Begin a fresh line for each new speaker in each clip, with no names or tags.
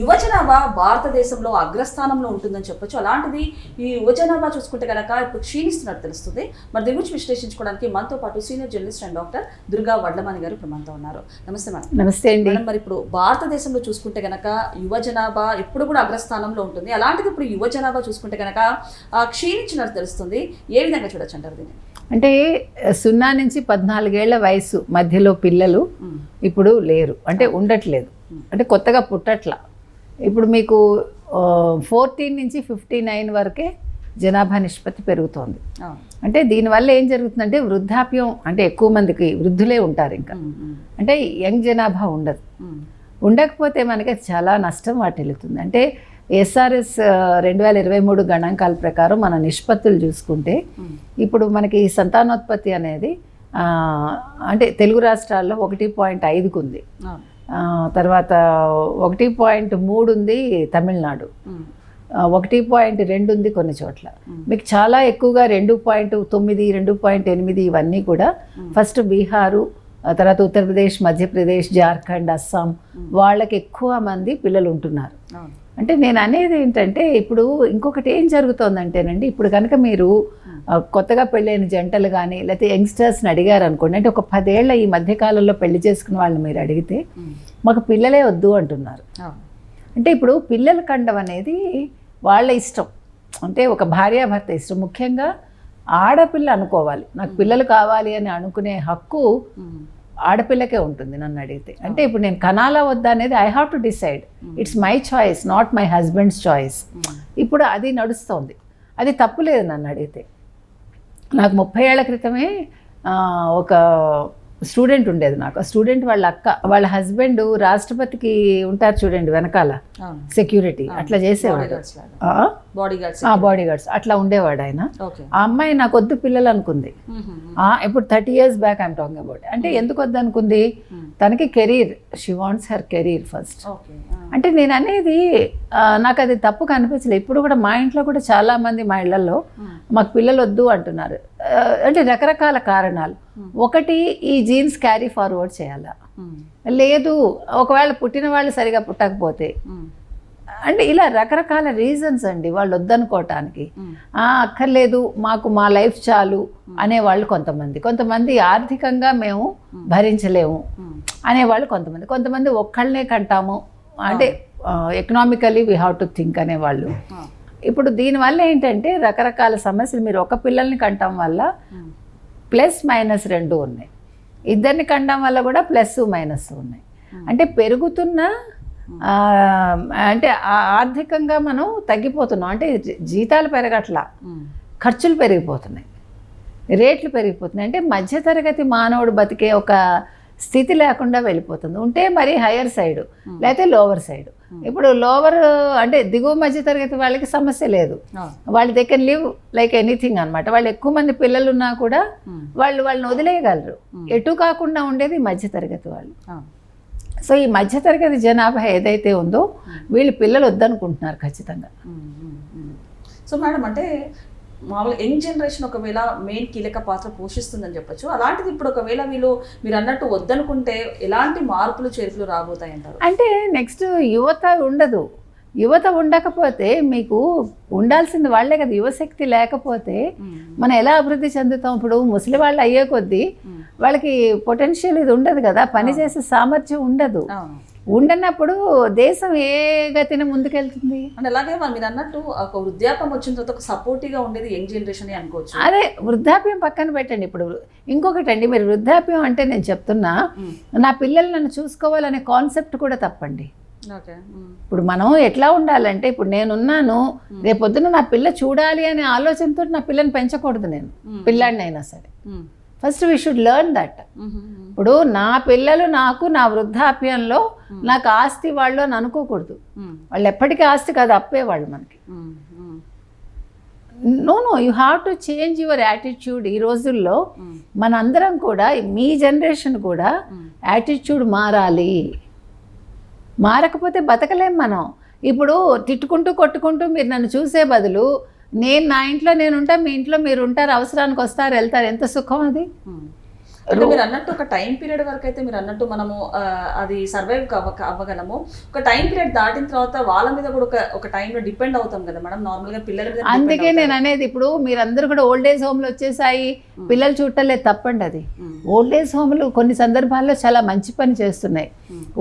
యువజనాభా భారతదేశంలో అగ్రస్థానంలో ఉంటుందని చెప్పొచ్చు. అలాంటిది ఈ యువజనాభా చూసుకుంటే కనుక ఇప్పుడు క్షీణిస్తున్నట్టు తెలుస్తుంది. మరి దీని గురించి విశ్లేషించుకోవడానికి మనతో పాటు senior journalist and doctor Durga Vadlamani garu ఇప్పుడు మనతో ఉన్నారు. నమస్తే మేడం.
నమస్తే అండి.
మరి ఇప్పుడు భారతదేశంలో చూసుకుంటే కనుక యువ జనాభా ఎప్పుడు కూడా అగ్రస్థానంలో ఉంటుంది. అలాంటిది ఇప్పుడు యువ జనాభా చూసుకుంటే కనుక క్షీణించినట్టు తెలుస్తుంది. ఏ విధంగా చూడొచ్చు అంటారు దీన్ని?
అంటే సున్నా నుంచి పద్నాలుగేళ్ళ వయసు మధ్యలో పిల్లలు ఇప్పుడు లేరు. అంటే ఉండట్లేదు. అంటే కొత్తగా పుట్టట్ల. ఇప్పుడు మీకు ఫోర్టీన్ నుంచి ఫిఫ్టీ నైన్ వరకే జనాభా నిష్పత్తి పెరుగుతోంది. అంటే దీనివల్ల ఏం జరుగుతుందంటే వృద్ధాప్యం అంటే ఎక్కువ మందికి వృద్ధులే ఉంటారు ఇంకా. అంటే యంగ్ జనాభా ఉండదు. ఉండకపోతే మనకి చాలా నష్టం వాటిల్లుతుంది. అంటే ఎస్ఆర్ఎస్ రెండు వేల ఇరవై మూడు గణాంకాల ప్రకారం మన నిష్పత్తులు చూసుకుంటే ఇప్పుడు మనకి సంతానోత్పత్తి అనేది అంటే తెలుగు రాష్ట్రాల్లో ఒకటి పాయింట్ ఐదుకు ఉంది. తర్వాత ఒకటి పాయింట్ మూడు ఉంది తమిళనాడు. ఒకటి పాయింట్ రెండు ఉంది కొన్ని చోట్ల. మీకు చాలా ఎక్కువగా రెండు పాయింట్ తొమ్మిది రెండు పాయింట్ ఎనిమిది ఇవన్నీ కూడా ఫస్ట్ బీహారు తర్వాత ఉత్తరప్రదేశ్ మధ్యప్రదేశ్ జార్ఖండ్ అస్సాం వాళ్ళకి ఎక్కువ మంది పిల్లలు ఉంటున్నారు. అంటే నేను అనేది ఏంటంటే ఇప్పుడు ఇంకొకటి ఏం జరుగుతోందంటేనండి ఇప్పుడు కనుక మీరు కొత్తగా పెళ్ళైన జంటలు కానీ లేకపోతే యంగ్స్టర్స్ని అడిగారు అనుకోండి అంటే ఒక పదేళ్ళ ఈ మధ్యకాలంలో పెళ్ళి చేసుకున్న వాళ్ళని మీరు అడిగితే మాకు పిల్లలే వద్దు అంటున్నారు. అంటే ఇప్పుడు పిల్లలు కండం అనేది వాళ్ళ ఇష్టం. అంటే ఒక భార్యాభర్త ఇష్టం. ముఖ్యంగా ఆడపిల్ల అనుకోవాలి. నాకు పిల్లలు కావాలి అని అనుకునే హక్కు ఆడపిల్లకే ఉంటుంది నన్ను అడిగితే. అంటే ఇప్పుడు నేను కనాలా వద్దా అనేది I have to decide it's my choice not my husband's choice ఇప్పుడు అది నడుస్తోంది. అది తప్పులేదు నన్ను అడిగితే. నాకు ముప్పై ఏళ్ళ క్రితమే ఒక స్టూడెంట్ ఉండేది నాకు. ఆ స్టూడెంట్ వాళ్ళ అక్క వాళ్ళ హస్బెండ్ రాష్ట్రపతికి ఉంటారు చూడండి వెనకాల. సెక్యూరిటీ అట్లా చేసేవాడు. బాడీ గార్డ్స్ అట్లా ఉండేవాడు ఆయన ఆ అమ్మాయి నాకు వద్దు పిల్లలు అనుకుంది. ఆ, ఇప్పుడు thirty years back I'm talking about అంటే ఎందుకు వద్దు అనుకుంది?
Hmm.
తనకి career she wants her career first అంటే నేను అనేది నాకు అది తప్పు కనిపించలేదు ఇప్పుడు కూడా మా ఇంట్లో కూడా చాలా మంది మా ఇళ్ళలో
ఉమ్,
మాకు పిల్లలు వద్దు అంటున్నారు. అంటే రకరకాల కారణాలు. ఒకటి ఈ జీన్స్ క్యారీ ఫార్వర్డ్ చేయాలా? లేదు ఒకవేళ పుట్టిన వాళ్ళు సరిగా పుట్టకపోతే అంటే ఇలా రకరకాల రీజన్స్ అండి వాళ్ళు వద్దనుకోవటానికి.
ఉమ్,
"ఆ, అక్కర్లేదు మాకు మా లైఫ్ చాలు అనేవాళ్ళు కొంతమంది. కొంతమంది ఆర్థికంగా మేము భరించలేము అనేవాళ్ళు కొంతమంది. కొంతమంది ఒక్కళ్ళనే కంటాము. అంటే economically we have to think అనేవాళ్ళు. ఇప్పుడు దీనివల్ల ఏంటంటే రకరకాల సమస్యలు మీరు ఒక పిల్లల్ని కంటం వల్ల ప్లస్ మైనస్ రెండు ఉన్నాయి. ఇద్దరిని కండం వల్ల కూడా ప్లస్ మైనస్ ఉన్నాయి. అంటే పెరుగుతున్న అంటే ఆర్థికంగా మనం తగ్గిపోతున్నాం. అంటే జీతాలు పెరగట్లా. ఖర్చులు పెరిగిపోతున్నాయి. రేట్లు పెరిగిపోతున్నాయి. అంటే మధ్యతరగతి మానవుడు బతికే ఒక స్థితి లేకుండా వెళ్ళిపోతుంది. ఉంటే మరి హయ్యర్ సైడ్ లేకపోతే లోవర్ సైడ్. ఇప్పుడు లోవర్ అంటే దిగువ మధ్యతరగతి వాళ్ళకి సమస్య లేదు. వాళ్ళు they can live like anything అనమాట వాళ్ళు ఎక్కువ మంది పిల్లలు ఉన్నా కూడా వాళ్ళు వాళ్ళని వదిలేయగలరు. ఎటు కాకుండా ఉండేది మధ్యతరగతి వాళ్ళు. సో ఈ మధ్యతరగతి జనాభా ఏదైతే ఉందో వీళ్ళు పిల్లలు వద్దనుకుంటున్నారు ఖచ్చితంగా.
సో మేడం అంటే మామూలుగా యంగ్ జనరేషన్ ఒకవేళ మెయిన్ కీలక పాత్ర పోషిస్తుందని చెప్పొచ్చు. అలాంటిది ఇప్పుడు ఒకవేళ వీళ్ళు మీరు అన్నట్టు వద్దనుకుంటే ఎలాంటి మార్పులు చేర్పులు రాబోతాయి అంటారు
అంటే నెక్స్ట్ యువత ఉండదు. యువత ఉండకపోతే మీకు ఉండాల్సింది వాళ్ళే కదా యువశక్తి లేకపోతే మనం ఎలా అభివృద్ధి చెందుతాం? ఇప్పుడు ముసలి వాళ్ళు అయ్యే కొద్దీ వాళ్ళకి పొటెన్షియల్ ఇది ఉండదు కదా పని చేసే సామర్థ్యం ఉండదు. ఉండనప్పుడు దేశం ఏ గతిన ముందుకెళ్తుంది?
అండ్ అలాగే మరి మీరు అన్నట్టు ఒక వృద్ధాపం వచ్చిన తర్వాత ఒక సపోర్టివ్గా ఉండేది యంగ్ జనరేషన్ అనుకోవచ్చు.
అదే వృద్ధాప్యం పక్కన పెట్టండి ఇప్పుడు. ఇంకొకటి అండి మీరు వృద్ధాప్యం అంటే నేను చెప్తున్నా నా పిల్లలు నన్ను చూసుకోవాలనే కాన్సెప్ట్ కూడా తప్పండి. ఇప్పుడు మనం ఎట్లా ఉండాలంటే ఇప్పుడు నేనున్నాను రేపొద్దున నా పిల్ల చూడాలి అనే ఆలోచనతో నా పిల్లని పెంచకూడదు నేను పిల్లాడిని అయినా సరే. First we should learn that ఇప్పుడు నా పిల్లలు నాకు నా వృద్ధాప్యంలో నాకు ఆస్తి వాళ్ళు అని అనుకోకూడదు. వాళ్ళు ఎప్పటికీ ఆస్తి కాదు అప్పేవాళ్ళు మనకి.
Um, um,
no no you have to change your attitude ఈ రోజుల్లో. మనందరం కూడా మీ జనరేషన్ కూడా. యాటిట్యూడ్ మారాలి. మారకపోతే బతకలేం మనం. ఇప్పుడు తిట్టుకుంటూ కొట్టుకుంటూ మీరు నన్ను చూసే బదులు నేను నా ఇంట్లో నేను ఉంటా మీ ఇంట్లో మీరు ఉంటారు అవసరానికి వస్తారు వెళ్తారు. ఎంత సుఖం అది?
అంటే మీరు అన్నట్టు ఒక టైం పీరియడ్ వరకు అయితే మీరు అన్నట్టు మనము అది సర్వైవ్ అవ్వగలము. ఒక టైం పీరియడ్ దాటిన తర్వాత వాళ్ళ మీద కూడా ఒక ఒక టైంలో డిపెండ్ అవుతాం కదా మేడం. నార్మల్గా పిల్లల మీద
అందుకే. నేను అనేది ఇప్పుడు మీరందరూ కూడా ఓల్డ్ ఏజ్ హోమ్లు వచ్చేసాయి. పిల్లలు చూడలేదు తప్పండి అది. ఓల్డ్ ఏజ్ హోమ్లు కొన్ని సందర్భాల్లో చాలా మంచి పని చేస్తున్నాయి.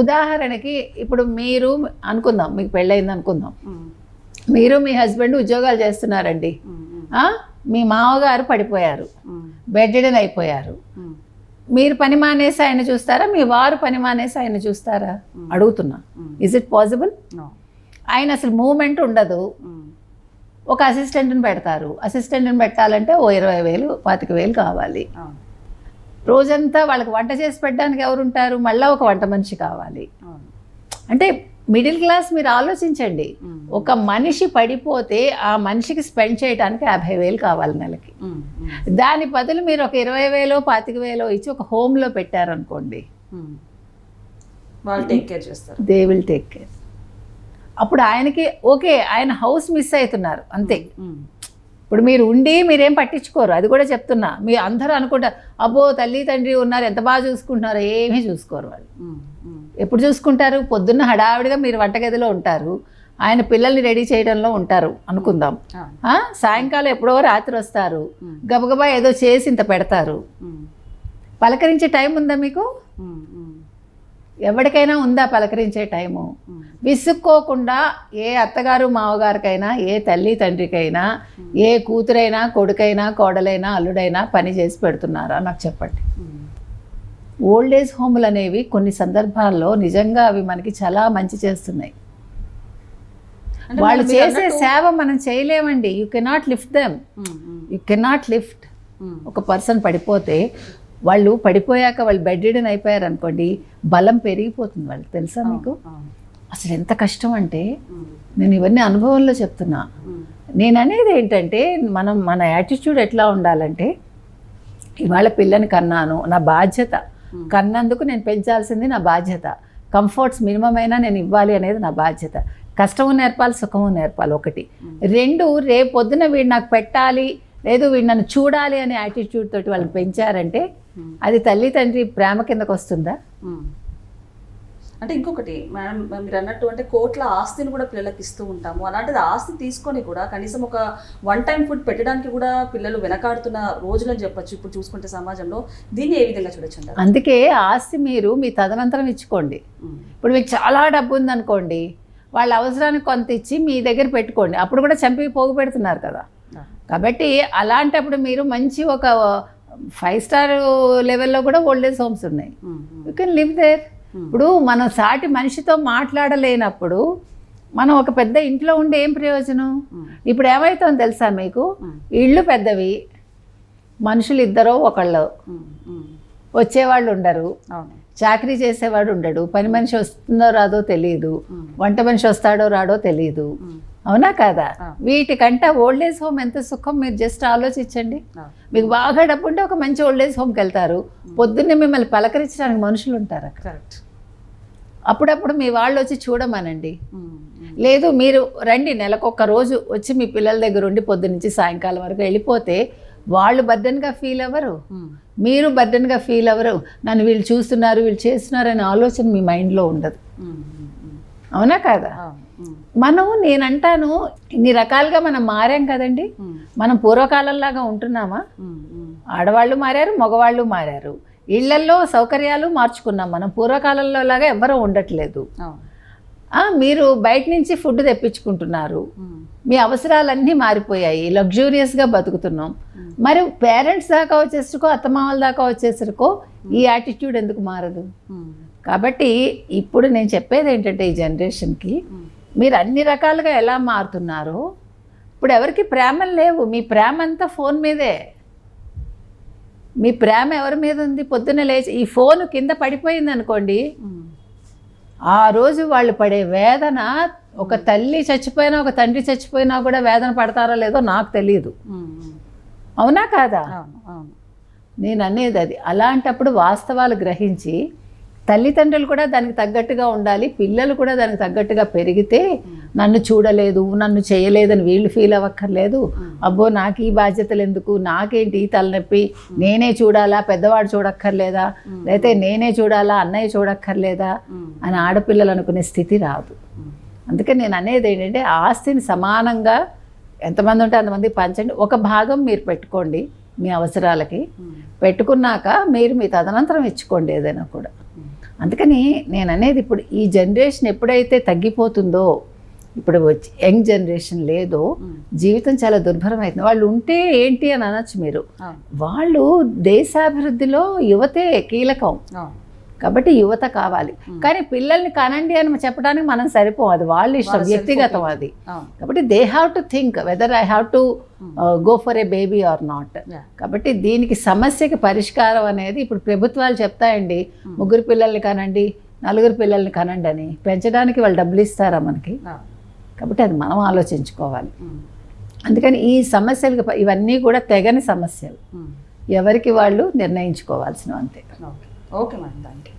ఉదాహరణకి ఇప్పుడు మీరు అనుకుందాం మీకు పెళ్ళయింది అనుకుందాం. మీరు మీ హస్బెండ్ ఉద్యోగాలు చేస్తున్నారండి? మీ మామగారు పడిపోయారు. బెడ్డెడన్ అయిపోయారు. మీరు పని మానేసి ఆయన చూస్తారా? మీ వారు పని మానేసి ఆయన చూస్తారా? అడుగుతున్నా. ఇజ్ ఇట్ పాసిబుల్ ఆయన అసలు మూమెంట్ ఉండదు. ఒక అసిస్టెంట్ని పెడతారు. అసిస్టెంట్ని పెట్టాలంటే ఓ ఇరవై వేలు పాతిక వేలు కావాలి. రోజంతా వాళ్ళకి వంట చేసి పెట్టడానికి ఎవరు ఉంటారు మళ్ళీ ఒక వంట మనిషి కావాలి. అంటే మిడిల్ క్లాస్ మీరు ఆలోచించండి. ఒక మనిషి పడిపోతే ఆ మనిషికి స్పెండ్ చేయడానికి యాభై వేలు కావాలి నెలకి. దాని బదులు మీరు ఒక ఇరవై వేలో పాతిక వేలో ఇచ్చి ఒక హోమ్లో పెట్టారనుకోండి.
వాళ్ళు టేక్ కేర్ చేస్తారు.
దే విల్ టేక్ కేర్ అప్పుడు ఆయనకి ఓకే ఆయన హౌస్ మిస్ అవుతున్నారు అంతే.
ఉమ్,
ఇప్పుడు మీరు ఉండి మీరేం పట్టించుకోరు అది కూడా చెప్తున్నా. మీరు అందరూ అనుకుంటారు అబ్బో తల్లి తండ్రి ఉన్నారు ఎంత బాగా చూసుకుంటున్నారు ఏమీ చూసుకోరు వాళ్ళు. ఎప్పుడు చూసుకుంటారు? పొద్దున్న హడావిడిగా మీరు వంటగదిలో ఉంటారు. ఆయన పిల్లల్ని రెడీ చేయడంలో ఉంటారు అనుకుందాం? సాయంకాలం ఎప్పుడో రాత్రి వస్తారు. గబగబా ఏదో చేసి ఇంత పెడతారు. పలకరించే టైం ఉందా మీకు? ఎవరికైనా ఉందా పలకరించే టైము? విసుక్కోకుండా ఏ అత్తగారు మావగారికైనా ఏ తల్లి తండ్రికైనా ఏ కూతురైనా కొడుకైనా కోడలైనా అల్లుడైనా పని చేసి పెడుతున్నారా? నాకు చెప్పండి.
ఉమ్.
ఓల్డ్ ఏజ్ హోములు అనేవి కొన్ని సందర్భాల్లో నిజంగా అవి మనకి చాలా మంచి చేస్తున్నాయి. వాళ్ళు చేసే సేవ మనం చేయలేమండి. You cannot lift them you cannot lift ఒక పర్సన్ పడిపోతే వాళ్ళు పడిపోయాక వాళ్ళు బెడ్ రిడన్ అయిపోయారు అనుకోండి బలం పెరిగిపోతుంది వాళ్ళకి. తెలుసా మీకు? అసలు ఎంత కష్టం అంటే నేను ఇవన్నీ అనుభవంలో చెప్తున్నా. నేను అనేది ఏంటంటే మనం మన యాటిట్యూడ్ ఎట్లా ఉండాలంటే ఇవాళ పిల్లని కన్నాను నా బాధ్యత. కన్నందుకు నేను పెంచాల్సింది నా బాధ్యత. కంఫర్ట్స్ మినిమం అయినా నేను ఇవ్వాలి అనేది నా బాధ్యత. కష్టము నేర్పాలి సుఖము నేర్పాలి ఒకటి. రెండు రేపు పొద్దున వీడు నాకు పెట్టాలి లేదు వీడు నన్ను చూడాలి అనే యాటిట్యూడ్ తోటి వాళ్ళని పెంచారంటే. అది తల్లి తండ్రి ప్రేమ కిందకు వస్తుందా.
అంటే ఇంకొకటి మేడం మీరు అన్నట్టు అంటే కోట్ల ఆస్తిని కూడా పిల్లలకి ఇస్తూ ఉంటాము. అలాంటిది ఆస్తి తీసుకొని కూడా కనీసం ఒక వన్ టైం ఫుడ్ పెట్టడానికి కూడా పిల్లలు వెనకాడుతున్న రోజులని చెప్పొచ్చు ఇప్పుడు చూసుకుంటే సమాజంలో. దీన్ని ఏ విధంగా చూడొచ్చు
అందుకే ఆస్తి మీరు మీ తదనంతరం ఇచ్చుకోండి. ఇప్పుడు మీకు చాలా డబ్బు ఉందనుకోండి వాళ్ళ అవసరానికి కొంత ఇచ్చి మీ దగ్గర పెట్టుకోండి. అప్పుడు కూడా చంపి పోగు పెడుతున్నారు కదా. కాబట్టి అలాంటప్పుడు మీరు మంచి ఒక ఫైవ్ స్టార్ లెవెల్లో కూడా ఓల్డ్ ఏజ్ హోమ్స్ ఉన్నాయి. You can live there. ఇప్పుడు మనం సాటి మనిషితో మాట్లాడలేనప్పుడు మనం ఒక పెద్ద ఇంట్లో ఉండే ఏం ప్రయోజనం? ఇప్పుడు ఏమవుతుందో తెలుసా మీకు? ఇళ్ళు పెద్దవి మనుషులు ఇద్దరో ఒకళ్ళు. వచ్చేవాళ్ళు ఉండరు.
అవును.
చాకరీ చేసేవాడు ఉండడు. పని మనిషి వస్తుందో రాదో తెలియదు వంట మనిషి వస్తాడో రాడో తెలియదు అవునా కాదా. వీటికంటే ఓల్డ్ ఏజ్ హోమ్ ఎంత సుఖం? మీరు జస్ట్ ఆలోచించండి. మీకు బాగా డబ్బు ఉంటే ఒక మంచి ఓల్డ్ ఏజ్ హోమ్కి వెళ్తారు పొద్దున్నే మిమ్మల్ని పలకరించడానికి మనుషులు ఉంటారు
కరెక్ట్
అప్పుడప్పుడు మీ వాళ్ళు వచ్చి చూడమనండి. లేదు మీరు రండి నెలకొక్క రోజు వచ్చి మీ పిల్లల దగ్గర ఉండి పొద్దు నుంచి సాయంకాలం వరకు వెళ్ళిపోతే వాళ్ళు బర్డన్గా ఫీల్ అవ్వరు.
ఉమ్,
మీరు బర్డన్గా ఫీల్ అవ్వరు. నన్ను వీళ్ళు చూస్తున్నారు వీళ్ళు చేస్తున్నారు అనే ఆలోచన మీ మైండ్లో ఉండదు.
ఉమ్, ఉమ్.
అవునా కాదా? మనం నేనంటాను ఇన్ని రకాలుగా మనం మారాం కదండి. మనం పూర్వకాలంలాగా ఉంటున్నామా. ఆడవాళ్ళు మారారు మగవాళ్ళు మారారు. ఇళ్ళల్లో సౌకర్యాలు మార్చుకున్నాం మనం. పూర్వకాలంలో లాగా ఎవ్వరూ ఉండట్లేదు. మీరు బయట నుంచి ఫుడ్ తెప్పించుకుంటున్నారు.
ఉమ్,
మీ అవసరాలన్నీ మారిపోయాయి. లగ్జూరియస్గా బతుకుతున్నాం.
Hmm.
మరి పేరెంట్స్ దాకా వచ్చేసరికో అత్తమామల దాకా వచ్చేసరికో ఈ యాటిట్యూడ్ ఎందుకు మారదు? కాబట్టి ఇప్పుడు నేను చెప్పేది ఏంటంటే ఈ జనరేషన్కి. మీరు అన్ని రకాలుగా ఎలా మారుతున్నారో ఇప్పుడు ఎవరికి ప్రేమలు లేవు. మీ ప్రేమ అంతా ఫోన్ మీదే. మీ ప్రేమ ఎవరి మీద ఉంది? పొద్దున్న లేచి ఈ ఫోన్ కింద పడిపోయింది అనుకోండి ఆ రోజు వాళ్ళు పడే వేదన ఒక తల్లి చచ్చిపోయినా ఒక తండ్రి చచ్చిపోయినా కూడా వేదన పడతారో లేదో నాకు తెలియదు. అవునా కాదా? నేను అనేది అది. అలాంటప్పుడు వాస్తవాలు గ్రహించి తల్లిదండ్రులు కూడా దానికి తగ్గట్టుగా ఉండాలి పిల్లలు కూడా దానికి తగ్గట్టుగా పెరిగితే నన్ను చూడలేదు నన్ను చేయలేదని వీళ్ళు ఫీల్ అవ్వక్కర్లేదు. అబ్బో నాకు ఈ బాధ్యతలు ఎందుకు? నాకేంటి తలనొప్పి? నేనే చూడాలా? పెద్దవాడు చూడక్కర్లేదా? లేకపోతే నేనే చూడాలా? అన్నయ్య చూడక్కర్లేదా? అని ఆడపిల్లలు అనుకునే స్థితి రాదు. అందుకని నేను అనేది ఏంటంటే ఆస్తిని సమానంగా ఎంతమంది ఉంటే అంతమంది పంచండి. ఒక భాగం మీరు పెట్టుకోండి మీ అవసరాలకి. పెట్టుకున్నాక మీరు మీ తదనంతరం ఇచ్చుకోండి ఏదైనా కూడా. అందుకని నేను అనేది ఇప్పుడు ఈ జనరేషన్ ఎప్పుడైతే తగ్గిపోతుందో ఇప్పుడు యంగ్ జనరేషన్ లేదో జీవితం చాలా దుర్భరం అవుతుంది వాళ్ళు ఉంటే ఏంటి అని అనొచ్చు మీరు. వాళ్ళు దేశాభివృద్ధిలో యువతే కీలకం. కాబట్టి యువత కావాలి. కానీ పిల్లల్ని కనండి అని చెప్పడానికి మనం సరిపోం. అది వాళ్ళ ఇష్టం వ్యక్తిగతం అది. కాబట్టి they have to think whether I have to go for a baby or not. కాబట్టి దీనికి సమస్యకి పరిష్కారం అనేది ఇప్పుడు ప్రభుత్వాలు చెప్తాయండి. ముగ్గురు పిల్లల్ని కనండి నలుగురు పిల్లల్ని కనండి అని. పెంచడానికి వాళ్ళు డబ్బులు ఇస్తారా మనకి? కాబట్టి అది మనం ఆలోచించుకోవాలి. అందుకని ఈ సమస్యలకు ప- ఇవన్నీ కూడా తెగని సమస్యలు. ఎవరికి వాళ్ళు నిర్ణయించుకోవాల్సినవి అంతే
ఓకే మేడం థ్యాంక్ యూ